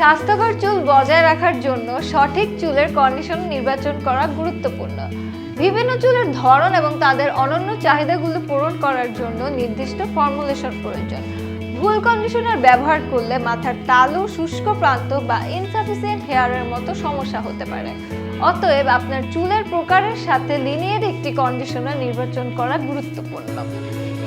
স্বাস্থ্যকর চুল বজায় রাখার জন্য সঠিক চুলের কন্ডিশন নির্বাচন করা গুরুত্বপূর্ণ। বিভিন্ন চুলের ধরন এবং তাদের অনন্য চাহিদাগুলো পূরণ করার জন্য নির্দিষ্ট ফর্মুলেশন প্রয়োজন। ভুল কন্ডিশনার ব্যবহার করলে মাথার তালু, শুষ্ক প্রান্ত বা ইনসাফিসিয়েন্ট হেয়ারের মতো সমস্যা হতে পারে। অতএব আপনার চুলের প্রকারের সাথে লিনিয়ার একটি কন্ডিশনার নির্বাচন করা গুরুত্বপূর্ণ।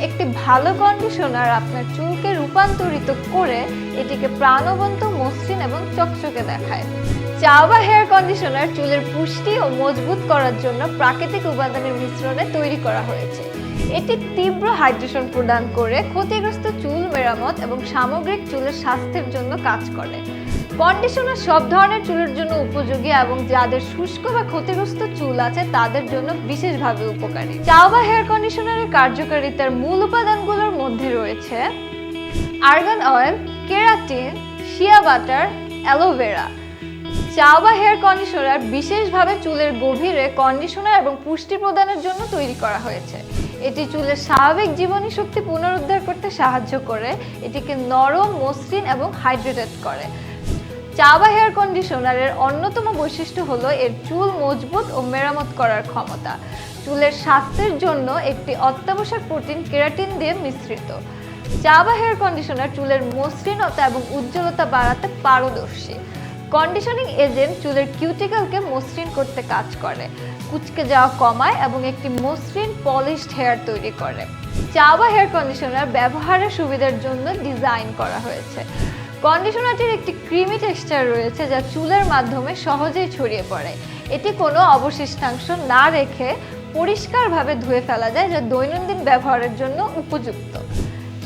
একটি ভালো কন্ডিশনার আপনার চুলকে রূপান্তরিত করে এটিকে প্রাণবন্ত মসৃণ এবং চকচকে দেখায়। চাওয়া হেয়ার কন্ডিশনার চুলের পুষ্টি ও মজবুত করার জন্য প্রাকৃতিক উপাদানের মিশ্রণে তৈরি করা হয়েছে। এটি তীব্র হাইড্রেশন প্রদান করে ক্ষতিগ্রস্ত চুল মেরামত এবং সামগ্রিক চুলের স্বাস্থ্যের জন্য কাজ করে। কন্ডিশনার সব ধরনের চুলের জন্য উপযোগী এবং যাদের শুষ্ক বা ক্ষতিগ্রস্ত চুল আছে, তাদের জন্য বিশেষভাবে উপকারী। চাওবা হেয়ার কন্ডিশনারের কার্যকারিতার মূল উপাদানগুলোর মধ্যে রয়েছে argan oil keratin shea butter aloe vera Chaoba hair conditioner বিশেষভাবে চুলের গভীরে কন্ডিশনার এবং পুষ্টি প্রদানের জন্য তৈরি করা হয়েছে। এটি চুলের স্বাভাবিক জীবনী শক্তি পুনরুদ্ধার করতে সাহায্য করে, এটিকে নরম, মসৃণ এবং হাইড্রেটেড করে। চাওয়া হেয়ার কন্ডিশনারের অন্যতম বৈশিষ্ট্য হলো এর চুল মজবুত ও মেরামত করার ক্ষমতা। চুলের স্বাস্থ্যের জন্য একটি অত্যাবশ্যক প্রোটিন কেরাটিন দিয়ে মিশ্রিত। চাওয়া হেয়ার কন্ডিশনার চুলের মসৃণতা এবং উজ্জ্বলতা বাড়াতে পারদর্শী। কন্ডিশনিং এজেন্ট চুলের কিউটিক্যালকে মসৃণ করতে কাজ করে, কুচকে যাওয়া কমায় এবং একটি মসৃণ পলিশড হেয়ার তৈরি করে। চাওয়া হেয়ার কন্ডিশনার ব্যবহারের সুবিধার জন্য ডিজাইন করা হয়েছে। কন্ডিশনারটির একটি ক্রিমি টেক্সচার রয়েছে যা চুলের মাধ্যমে সহজেই ছড়িয়ে পড়ে। এটি কোনো অবশিষ্টাংশ না রেখে পরিষ্কারভাবে ধুয়ে ফেলা যায়, যা দৈনন্দিন ব্যবহারের জন্য উপযুক্ত।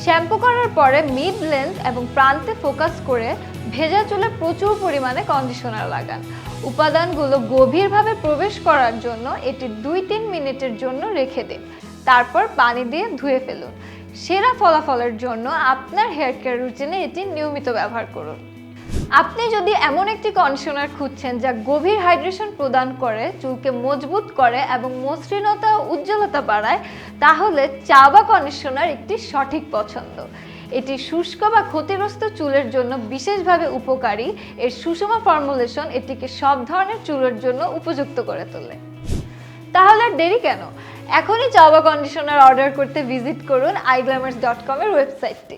শ্যাম্পু করার পরে মিড লেন্থ এবং প্রান্তে ফোকাস করে ভেজা চুলে প্রচুর পরিমাণে কন্ডিশনার লাগান। উপাদানগুলো গভীরভাবে প্রবেশ করার জন্য এটি দুই তিন মিনিটের জন্য রেখে দিন। তারপর পানি দিয়ে ধুয়ে ফেলুন। সেরা ফলাফলের জন্য আপনার হেয়ার কেয়ার রুটিনে এটি নিয়মিত ব্যবহার করুন। আপনি যদি এমন একটি কন্ডিশনার খুঁজছেন যা গভীর হাইড্রেশন প্রদান করে, চুলকে মজবুত করে এবং মসৃণতা ও উজ্জ্বলতা বাড়ায়, তাহলে চাবা কন্ডিশনার একটি সঠিক পছন্দ। এটি শুষ্ক বা ক্ষতিগ্রস্ত চুলের জন্য বিশেষভাবে উপকারী। এর সুষমা ফর্মুলেশন এটিকে সব ধরনের চুলের জন্য উপযুক্ত করে তোলে। তাহলে আর দেরি কেন? এখনই চাওয়া কন্ডিশনার অর্ডার করতে ভিজিট করুন আইগ্ল্যামার্স ডট কমের ওয়েবসাইটটি